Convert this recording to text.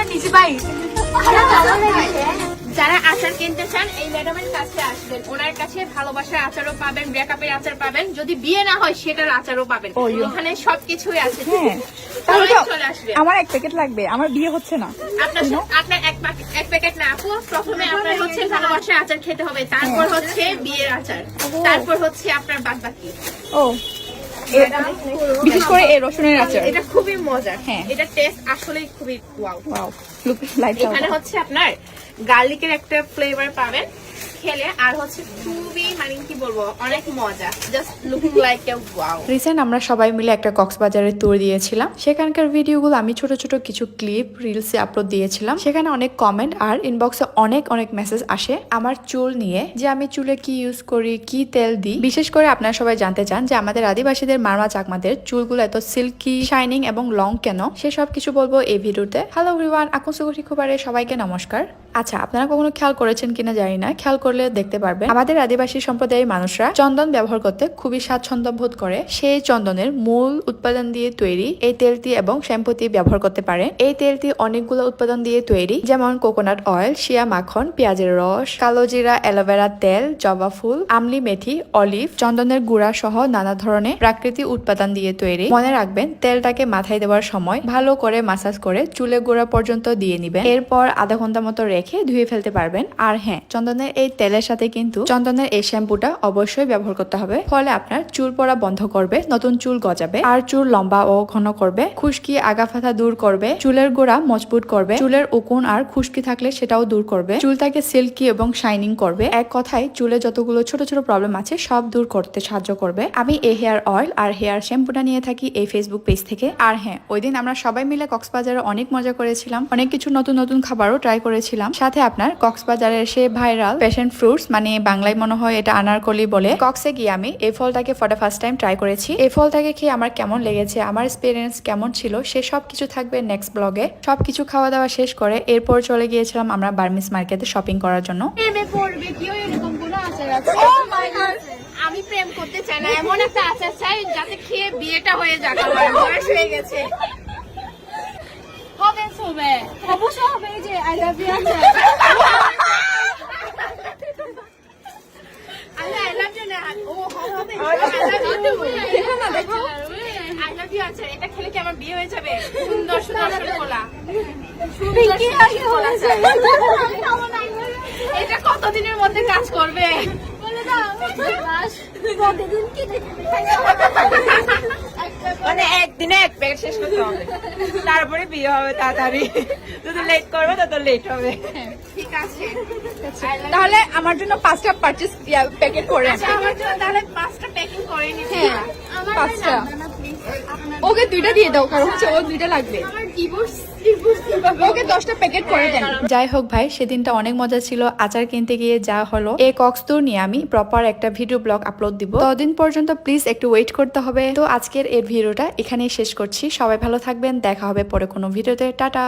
আমরা নিজে পাই যারা আচার কিনতে চান এই ম্যাডামের কাছে আসবেন। ওনার কাছে ভালোবাসার আচারও পাবেন ব্রেকআপের আচার পাবেন। যদি বিয়ে না হয় সেটার আচারও পাবেন। ওখানে সবকিছুই আছে। হ্যাঁ। আমার এক প্যাকেট লাগবে। আমার বিয়ে হচ্ছে না। আপনার আপনার এক প্যাকেট এক প্যাকেট না আপু। প্রথমে আপনার হচ্ছে ভালোবাসার আচার খেতে হবে। তারপর হচ্ছে বিয়ের আচার। তারপর হচ্ছে আপনার বাদ বাকি ও। বিশেষ করে এই রসুনের আচার। এটা খুবই মজার। হ্যাঁ। এটা টেস্ট আসলেই খুবই ওয়াও ওয়াও লুক লাইক এখানে হচ্ছে আপনার গার্লিকের একটা ফ্লেভার পাবেন। আর হচ্ছে মানে অনেক মজা। জাস্ট রিসেন্ট আমরা সবাই মিলে একটা দিয়েছিলাম। সেখানকার ভিডিওগুলো আমি ছোট ছোট কিছু ক্লিপ রিলসে আপলোড দিয়েছিলাম। সেখানে অনেক কমেন্ট আর ইনবক্সে অনেক অনেক মেসেজ আসে আমার চুল নিয়ে, যে আমি চুলে কি ইউজ করি, কি তেল দিই। বিশেষ করে আপনারা সবাই জানতে চান যে আমাদের আদিবাসীদের মারমা চাকমাদের চুলগুলো এত সিল্কি শাইনিং এবং লং কেন? সেসব কিছু বলব এই ভিডিওতে হ্যালো এভরিওয়ান আকস্মিক খুবারে সবাইকে নমস্কার। আচ্ছা আপনারা কখনো খেয়াল করেছেন কিনা জানি না, খেয়াল করলে দেখতে পারবেন। আমাদের আদিবাসী সম্প্রদায়ের মানুষরা চন্দন ব্যবহার করতে খুবই স্বাচ্ছন্দ্য বোধ করে। সেই চন্দনের মূল উৎপাদন দিয়ে তৈরি এই তেলটি এবং শ্যাম্পুটি ব্যবহার করতে পারে। এই তেলটি অনেকগুলো উৎপাদন দিয়ে তৈরি, যেমন কোকোনাট অয়েল, শিয়া মাখন, পেঁয়াজের রস, কালো জিরা, অ্যালোভেরা তেল, জবা ফুল, আমলি মেথি, অলিভ, চন্দনের গুঁড়া সহ নানা ধরনের প্রাকৃতিক উৎপাদন দিয়ে তৈরি। মনে রাখবেন, তেলটাকে মাথায় দেওয়ার সময় ভালো করে মাসাজ করে চুলে গোড়া পর্যন্ত দিয়ে নিবেন। এরপর আধা ঘণ্টা মতো রেখে ধুয়ে ফেলতে পারবেন। আর হ্যাঁ চন্দনের এই তেলের সাথে কিন্তু চন্দনের এই শ্যাম্পুটা অবশ্যই ব্যবহার করতে হবে। ফলে আপনার চুল পড়া বন্ধ করবে, নতুন চুল গজাবে, আর চুল লম্বা ও ঘন করবে, খুশকি আগাফাথা দূর করবে, চুলের গোড়া মজবুত করবে, চুলের উকুন আর খুশকি থাকলে সেটাও দূর করবে, চুলটাকে সিল্কি এবং শাইনিং করবে। এক কথায়, চুলে যতগুলো ছোট ছোট প্রবলেম আছে, সব দূর করতে সাহায্য করবে। আমি এই হেয়ার অয়েল আর হেয়ার শ্যাম্পুটা নিয়ে থাকি এই ফেসবুক পেজ থেকে। আর হ্যাঁ ওই দিন আমরা সবাই মিলে কক্সবাজারে অনেক মজা করেছিলাম, অনেক কিছু নতুন নতুন খাবারও ট্রাই করেছিলাম। সাথে আপনার কক্সবাজারের সে ভাইরাল প্যাশন ফ্রুটস মানে বাংলায় মনে হয় এটা আনারকলি বলে। কক্সে গিয়ে আমি এই ফলটাকে for the first time try করেছি। এই ফলটাকে খেয়ে আমার কেমন লেগেছে আমার এক্সপিরিয়েন্স কেমন ছিল সে সব কিছু থাকবে নেক্সট ব্লগে সব কিছু খাওয়া দাওয়া শেষ করে এরপর চলে গিয়েছিলাম আমরা বার্মিস মার্কেটে শপিং করার জন্য। আছে? আমি প্রেম করতে চাই না এমন একটা আচার চাই যাতে খেয়ে বিয়েটা হয়ে যাক আমার বয়স হয়ে গেছে। হবে হবে অবশ্যই হবে যে আই লাভ ইউ আছে আল্লাহ আই লাভ ইউ না ও হবে আই লাভ ইউ দেখো না দেখো আই লাভ ইউ আচার এটা খেলে কি আমার বিয়ে হয়ে যাবে? সুন্দর সুন্দর কোলা। এটা কতদিনের মধ্যে কাজ করবে? বলে দাও। প্রতিদিন কি মানে একদিনে এক প্যাকেট শেষ করতে হবে। তারপরে বিয়ে হবে তাড়াতাড়ি। যত লেট করবে তত লেট হবে। ঠিক আছে। you. তাহলে আমার জন্য পাঁচটা পারচেজ প্যাকেট করে আচ্ছা, আমার জন্য তাহলে পাঁচটা প্যাকিং করে নিতে হ্যাঁ, পাঁচটা। ওকে দুইটা দিয়ে দাও কারণ হচ্ছে ও দুইটা লাগবে। যাই হোক ভাই, সেদিনটা অনেক মজা ছিল। আচার কিনতে গিয়ে যা হলো, এ কক্স ট্যুর নিয়ে আমি প্রপার একটা ভিডিও ব্লগ আপলোড দিব। ততদিন পর্যন্ত প্লিজ একটু ওয়েট করতে হবে। তো আজকের এই ভিডিওটা এখানেই শেষ করছি। সবাই ভালো থাকবেন। দেখা হবে পরে কোনো ভিডিওতে টাটা!